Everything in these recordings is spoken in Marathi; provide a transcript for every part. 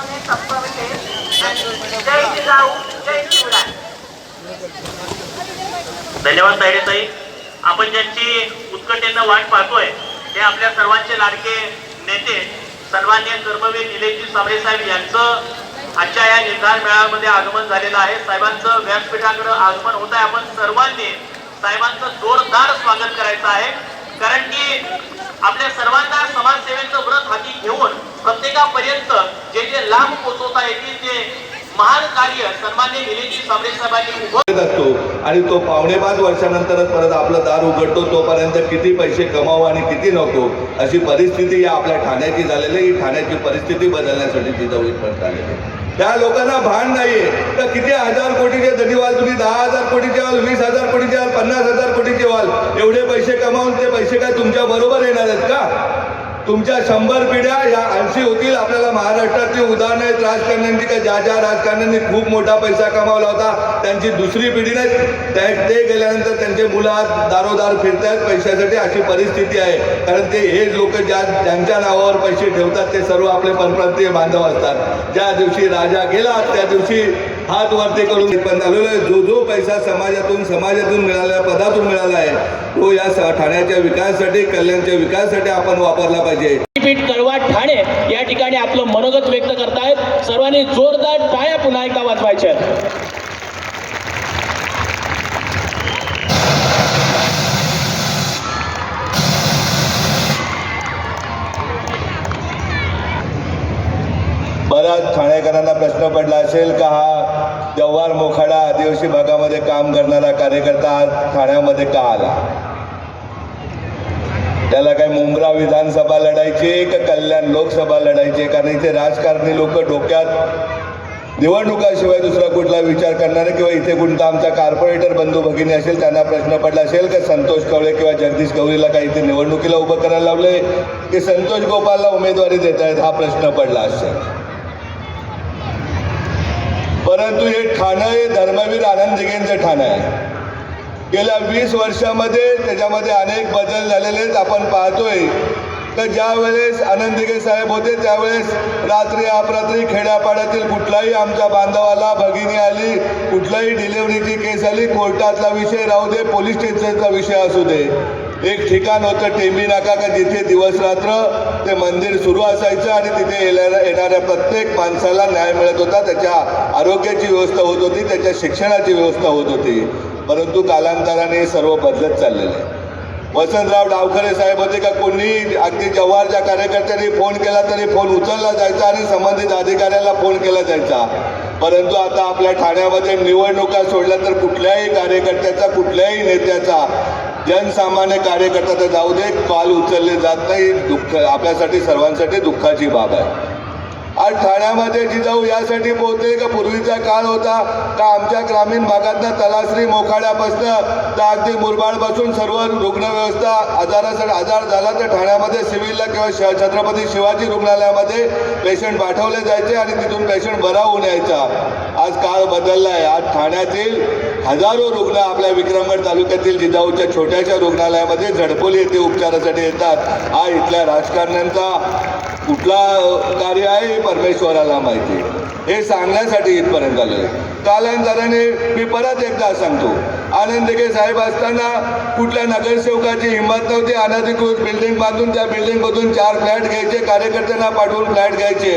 संपवते जय जिजाऊ जय शिवराय. धन्यवाद ताई आपण ज्यांची उत्कटेनं वाट पाहतोय ते आपल्या सर्वांचे लाडके नेते सर्वांनी कर्मवीर निलेशजी साबळे साहेब यांचं आजच्या या निर्धार मेळाव्यामध्ये आगमन झालेलं आहे. साहेबांचं व्यासपीठाकडे आगमन होत आहे. आपण सर्वांनी साहेबांचं जोरदार स्वागत करायचं आहे. कारण की आपल्या सर्वांना समाजसेवेचं व्रत हाती घेऊन प्रत्येकापर्यंत जे जे लाभ पोहोचवता येतील ते महान कार्य सन्मान्य निलेशजी साबळे साहेबांनी उभं असतो. आणि तो पावणे पाच वर्षानंतरच परत आपलं दार उघडतो तोपर्यंत किती पैसे कमावं आणि किती नको अशी परिस्थिती या आपल्या ठाण्याची झालेली ही ठाण्याची परिस्थिती बदलण्यासाठी तिथं इथपर्यंत झालेली त्या लोकांना भान नाहीये. तर किती हजार कोटीचे धनी व्हाल तुम्ही? दहा हजार कोटीचे व्हाल वीस हजार कोटीचे व्हाल पन्नास हजार कोटीचे व्हाल. एवढे पैसे कमावून ते पैसे काय तुमच्या बरोबर येणार आहेत का? तुमच्या शंभर पिढ्या या ऐंशी होतील. आपल्याला महाराष्ट्रातली उदाहरणं आहेत. राजकारण्यांची का ज्या ज्या राजकारण्यांनी खूप मोठा पैसा कमावला होता त्यांची दुसरी पिढी नाही. त्या- ते गेल्यानंतर त्यांचे मुलं आज दारोदार फिरतायत पैशासाठी. अशी परिस्थिती आहे. कारण ते हे लोक ज्या ज्यांच्या नावावर पैसे ठेवतात ते सर्व आपले परप्रांतीय बांधव असतात. ज्या दिवशी राजा गेला त्या दिवशी हात वरती करून पण आहे जो जो पैसा समाजातून समाजातून मिळाला पदातून मिळाला आहे तो या ठाण्याच्या विकासासाठी कल्याणच्या विकासासाठी आपण वापरला पाहिजे. कळवा ठाणे या ठिकाणी आपलं मनोगत व्यक्त करतायत. सर्वांनी जोरदार टाळ्या पुन्हा एकदा वाजवायच्या ठाणेकरांना प्रश्न पडला असेल का हा जव्हार मोखाडा आदिवासी भागामध्ये काम करणारा कार्यकर्ता आज ठाण्यामध्ये का आला? त्याला काय मुंब्रा विधानसभा लढायची का कल्याण लोकसभा लढायची कारण इथे राजकारणी लोक डोक्यात निवडणुकाशिवाय दुसरा कुठला विचार करणारे किंवा इथे कोणता आमचा कार्पोरेटर बंधू भगिनी असेल त्यांना प्रश्न पडला असेल का संतोष कवळे किंवा जगदीश गवळीला काही इथे निवडणुकीला उभं करायला लावले की संतोष गोपालला उमेदवारी देत आहेत हा प्रश्न पडला असेल. परंतु हे ठाणं हे धर्मवीर आनंद दिघेंचं ठाणं आहे. गेल्या वीस वर्षामध्ये त्याच्यामध्ये अनेक बदल झालेलेच आपण पाहतोय. तर ज्या वेळेस आनंद दिघे साहेब होते त्यावेळेस रात्री अपरात्री खेड्यापाड्यातील कुठलाही आमच्या बांधवाला भगिनी आली कुठलाही डिलिव्हरीची केस आली कोर्टातला विषय राहू दे पोलीस स्टेशनचा विषय असू दे. एक ठिकाण होतं टेंबी नाका का जिथे दिवस रात्र ते मंदिर सुरू असायचं आणि तिथे येणाऱ्या येणाऱ्या प्रत्येक माणसाला न्याय मिळत होता. त्याच्या आरोग्याची व्यवस्था होत होती त्याच्या शिक्षणाची व्यवस्था होत होती. परंतु कालांतराने सर्व बदलत चाललेलं आहे. वसंतराव डावखरे साहेब होते का कोणी अगदी जव्हारच्या कार्यकर्त्यांनी फोन केला तरी फोन उचलला जायचा आणि संबंधित अधिकाऱ्याला फोन केला जायचा. परंतु आता आपल्या ठाण्यामध्ये निवडणुका सोडल्या तर कुठल्याही कार्यकर्त्याचा कुठल्याही नेत्याचा जनसामान्य कार्यकर्ता तर जाऊ दे काल उचलले जात नाही. दुःख आपल्यासाठी सर्वांसाठी दुःखाची बाब आहे. आज ठाण्यामध्ये जिजाऊ यासाठी पोहोचले का? पूर्वीचा काळ होता का? आमच्या ग्रामीण भागातनं तलासरी मोखाड्यापासनं तर अगदी मुरबाडपासून सर्व रुग्णव्यवस्था आजारासाठी आजार झाला तर ठाण्यामध्ये सिव्हिलला किंवा श छत्रपती शिवाजी रुग्णालयामध्ये पेशंट पाठवले जायचे आणि तिथून पेशंट बरा होऊन यायचा. आज काळ बदलला आहे आज ठाण्यातील हजारो रुग्ण आपल्या विक्रमगड तालुक्यातील जिजाऊच्या छोट्याशा रुग्णालयामध्ये झडपोली येथे उपचारासाठी येतात. हा इथल्या राजकारण्यांचा कुठला कार्य आहे हे परमेश्वराला माहिती हे सांगण्यासाठी इथपर्यंत आलेलं आहे. कालांतराने मी परत एकदा सांगतो. आनंद दिघे साहेब असताना कुठल्या नगरसेवकाची हिंमत नव्हती. अनधिकृत बिल्डिंग बांधून त्या बिल्डिंगमधून चार फ्लॅट घ्यायचे कार्यकर्त्यांना पाठवून फ्लॅट घ्यायचे.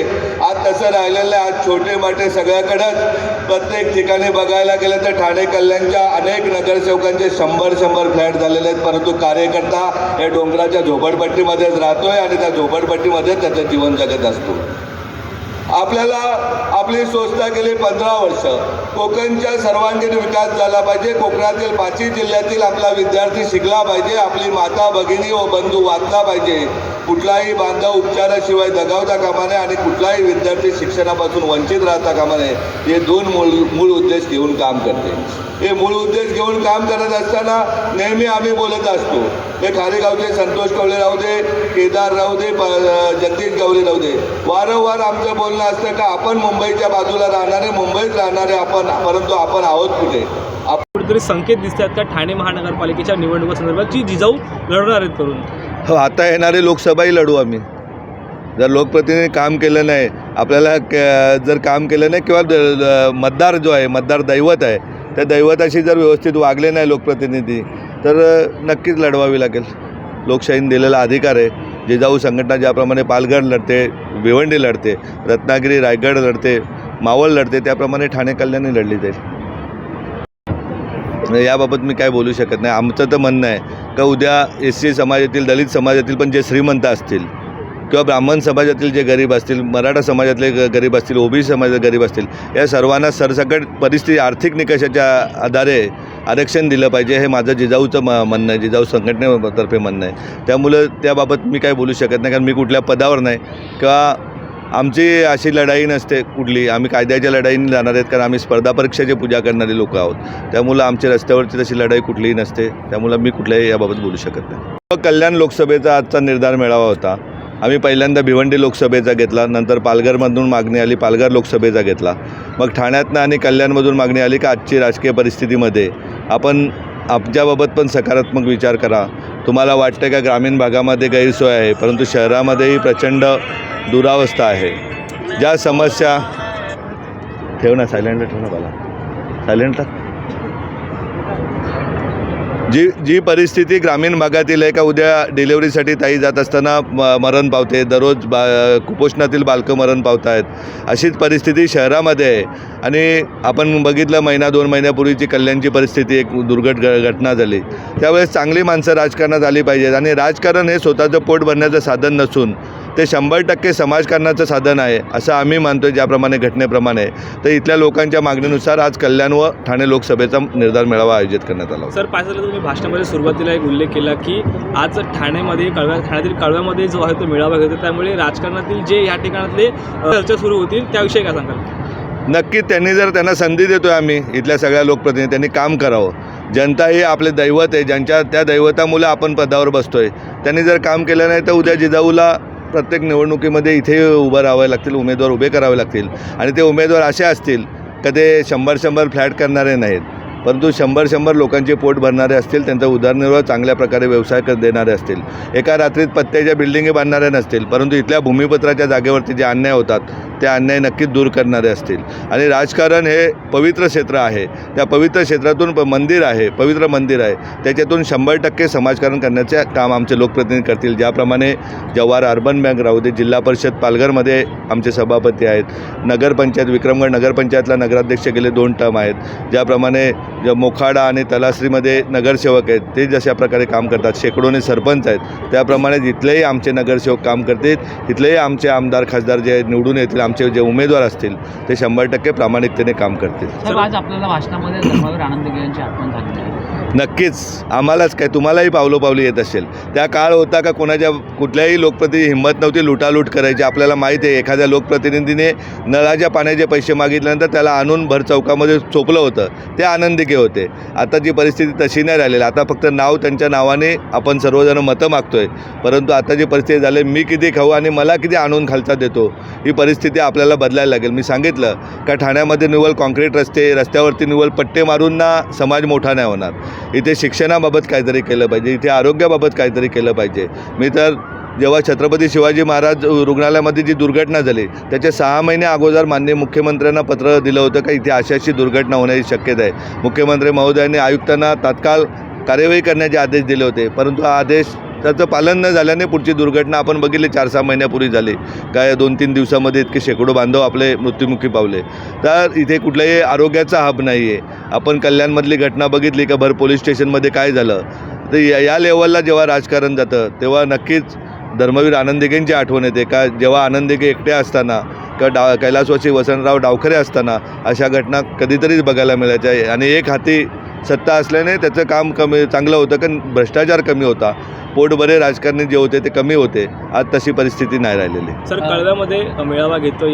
आज तसं राहिलेलं आहे. आज छोटे मोठे सगळ्याकडंच प्रत्येक ठिकाणी बघायला गेलं तर ठाणे कल्याणच्या अनेक नगरसेवकांचे शंभर शंभर फ्लॅट झालेले आहेत. परंतु कार्यकर्ता या डोंगराच्या झोपडपट्टीमध्येच राहतोय आणि त्या झोपडपट्टीमध्ये त्याचं जीवन जगत असतो. आपल्याला आपली संस्था गेली पंधरा वर्ष. कोकणच्या सर्वांगीण विकास झाला पाहिजे. कोकणातील पाचही जिल्ह्यातील आपला विद्यार्थी शिकला पाहिजे. आपली माता भगिनी व बंधू वाचला पाहिजे. कुठलाही बांधव उपचाराशिवाय दगावता कामा नये आणि कुठलाही विद्यार्थी शिक्षणापासून वंचित राहता कामा नये हे दोन मूळ मूळ उद्देश घेऊन काम करते. हे मूळ उद्देश घेऊन काम करत असताना नेहमी आम्ही बोलत असतो हे खारेगावचे संतोष कवळे राहू दे केदार राहू दे जगदीश गवळे राहू दे. वारंवार आमचं बोलणं असतं का आपण मुंबईच्या बाजूला राहणारे मुंबईत राहणारे आपण परंतु आपण आहोत कुठे? कुठेतरी संकेत दिसतात का ठाणे महानगरपालिकेच्या निवडणुकीसंदर्भात जी जिजाऊ लढणार आहेत करून? हो आता येणारे लोकसभाही लढू आम्ही. जर लोकप्रतिनिधी काम केलं नाही आपल्याला क जर काम केलं नाही किंवा द- मतदार जो आहे मतदार दैवत आहे त्या दैवताशी जर व्यवस्थित वागले नाही लोकप्रतिनिधी तर नक्कीच लढवावी लागेल. लोकशाहीने दिलेला अधिकार आहे. जिजाऊ संघटना ज्याप्रमाणे पालघर लढते भिवंडी लढते रत्नागिरी रायगड लढते मावळ लढते त्याप्रमाणे ठाणे कल्याणी लढली जाईल. म्हणजे याबाबत मी काय बोलू शकत नाही. आमचं तर म्हणणं आहे का उद्या एस सी समाजातील दलित समाजातील पण जे श्रीमंत असतील किंवा ब्राह्मण समाजातील जे गरीब असतील मराठा समाजातले ग गरीब असतील ओबीसी समाजातले गरीब असतील या सर्वांना सरसकट परिस्थिती आर्थिक निकषाच्या आधारे आरक्षण दिलं पाहिजे हे माझं जिजाऊचं म म्हणणं आहे. जिजाऊ संघटनेतर्फे म्हणणं आहे. त्यामुळं त्याबाबत मी काय बोलू शकत नाही कारण मी कुठल्या पदावर नाही. किंवा आमची अशी लढाई नसते कुठली. आम्ही कायद्याच्या लढाईने जाणार आहेत कारण आम्ही स्पर्धा परीक्षेची पूजा करणारे लोक आहोत. त्यामुळं आमच्या रस्त्यावरची तशी लढाई कुठलीही नसते. त्यामुळं मी कुठल्याही याबाबत बोलू शकत नाही. कल्याण लोकसभेचा आजचा निर्धार मेळावा होता. आम्ही पहिल्यांदा भिवंडी लोकसभेचा घेतला. नंतर पालघरमधून मागणी आली पालघर लोकसभेचा घेतला. मग ठाण्यातनं आणि कल्याणमधून मागणी आली का आजची राजकीय परिस्थितीमध्ये आपण आपल्याबाबत पण सकारात्मक विचार करा. तुम्हाला वाटतं का ग्रामीण भागामध्ये गैरसोय आहे परंतु शहरामध्येही प्रचंड दुरावस्था आहे. ज्या समस्या ठेव ना सायलेंटला ठेव ना मला सायलेंटला जी जी परिस्थिती ग्रामीण भागातील आहे का उद्या डिलेवरीसाठी ताई जात असताना म मरण पावते दररोज बा कुपोषणातील बालकं मरण पावत आहेत अशीच परिस्थिती शहरामध्ये आहे. आणि आपण बघितलं महिना दोन महिन्यापूर्वीची कल्याणची परिस्थिती एक दुर्घट घटना झाली. त्यावेळेस चांगली माणसं राजकारणात आली पाहिजेत. आणि राजकारण हे स्वतःचं पोट भरण्याचं साधन नसून ते शंभर टक्के समाजकारणाचं साधन आहे असं आम्ही मानतो आहे ज्याप्रमाणे घटनेप्रमाणे. तर इथल्या लोकांच्या मागणीनुसार आज कल्याण व ठाणे लोकसभेचा निर्धार मेळावा आयोजित करण्यात आला सर पाहिजे तुम्ही भाषणामध्ये सुरुवातीला एक उल्लेख केला की आज ठाण्यामध्ये कळव्या ठाण्यातील कळव्यामध्ये जो आहे तो मेळावा घेतो त्यामुळे राजकारणातील जे या ठिकाणातले चर्चा सुरू होतील त्याविषयी काय सांगाल? नक्की त्यांनी जर त्यांना संधी देतो आहे आम्ही इथल्या सगळ्या लोकप्रतिनिधी त्यांनी काम करावं. जनता ही आपले दैवत आहे ज्यांच्या त्या दैवतामुळे आपण पदावर बसतो आहे त्यांनी जर काम केलं नाही तर उद्या जिजाऊला प्रत्येक निवडणुकीमध्ये इथे उभं राहावे लागतील उमेदवार उभे करावे लागतील आणि ते उमेदवार असे असतील का ते शंभर शंभर फ्लॅट करणारे नाहीत. परंतु शंभर शंभर लोकांचे पोट भरणारे असतील त्यांचा उदरनिर्वाह चांगल्या प्रकारे व्यवसाय कर देणारे असतील. एका रात्रीत पत्त्याच्या बिल्डिंगी बांधणाऱ्या नसतील परंतु इथल्या भूमिपत्राच्या जागेवरती जे अन्याय होतात ते अन्याय नक्कीच दूर करणारे असतील. आणि राजकारण हे पवित्र क्षेत्र आहे. त्या पवित्र क्षेत्रातून प मंदिर आहे पवित्र मंदिर आहे. त्याच्यातून शंभर टक्के समाजकारण करण्याचे काम आमचे लोकप्रतिनिधी करतील. ज्याप्रमाणे जव्हार अर्बन बँक राहू दे जिल्हा परिषद पालघरमध्ये आमचे सभापती आहेत. नगरपंचायत विक्रमगड नगरपंचायतला नगराध्यक्ष गेले दोन टर्म आहेत. ज्याप्रमाणे ज- मोखाडा आणि तलासरीमध्ये नगरसेवक आहेत ते जशा प्रकारे काम करतात शेकडोने सरपंच आहेत त्याप्रमाणे इथलेही आमचे नगरसेवक काम करतील इथलेही आमचे आमदार खासदार जे निवडून येतील आमचे जे उमेदवार असतील ते शंभर टक्के प्रामाणिकतेने काम करतील. आज आपल्याला भाषणामध्ये आनंद आठवण झाली नक्कीच. आम्हालाच काय तुम्हालाही पावलोपावली येत असेल. त्या काळ होता का कोणाच्या कुठल्याही लोकप्रतिनिधी हिंमत नव्हती लुटालूट करायची. आपल्याला माहिती आहे एखाद्या लोकप्रतिनिधीने नळाच्या पाण्याचे पैसे मागितल्यानंतर त्याला आणून भर चौकामध्ये चोपलं होतं. ते आनंदिके होते. आता जी परिस्थिती तशी नाही राहिलेली. आता फक्त नाव त्यांच्या नावाने आपण सर्वजण मतं मागतोय. परंतु आता जी परिस्थिती झाली मी किती खाऊ आणि मला किती आणून खालचा देतो ही परिस्थिती आपल्याला बदलायला लागेल. मी सांगितलं का ठाण्यामध्ये निव्वळ कॉन्क्रीट रस्ते रस्त्यावरती निव्वळ पट्टे मारून ना समाज मोठा नाही होणार. इथे शिक्षणाबाबत काहीतरी केलं पाहिजे इथे आरोग्याबाबत काहीतरी केलं पाहिजे. मी तर जेव्हा छत्रपती शिवाजी महाराज रुग्णालयामध्ये जी दुर्घटना झाली त्याच्या सहा महिने अगोदर माननीय मुख्यमंत्र्यांना पत्र दिलं होतं का इथे अशी अशी दुर्घटना होण्याची शक्यता आहे. मुख्यमंत्री महोदयांनी आयुक्तांना तात्काळ कार्यवाही करण्याचे आदेश दिले होते परंतु हा आदेश त्याचं पालन न झाल्याने पुढची दुर्घटना आपण बघितली चार सहा महिन्यापूर्वी झाली. काय दोन तीन दिवसामध्ये इतके शेकडो बांधव आपले मृत्युमुखी पावले. तर इथे कुठल्याही आरोग्याचा हब नाही आहे आपण कल्याणमधली घटना बघितली का भर पोलीस स्टेशनमध्ये काय झालं? तर या या लेवलला जेव्हा राजकारण जातं तेव्हा नक्कीच धर्मवीर आनंदिकेंची आठवण येते. का जेव्हा आनंदिके एकटे असताना का डा कैलासवासी वसंतराव डावखरे असताना अशा घटना कधीतरीच बघायला मिळायच्या. आणि एक हाती सत्ता असल्याने त्याचं काम कमी चांगलं होतं कारण भ्रष्टाचार कमी होता. पोटभरे राजकारणी जे होते ते कमी होते. आज तशी परिस्थिती नाही राहिलेली. सर कळव्यामध्ये मेळावा घेतो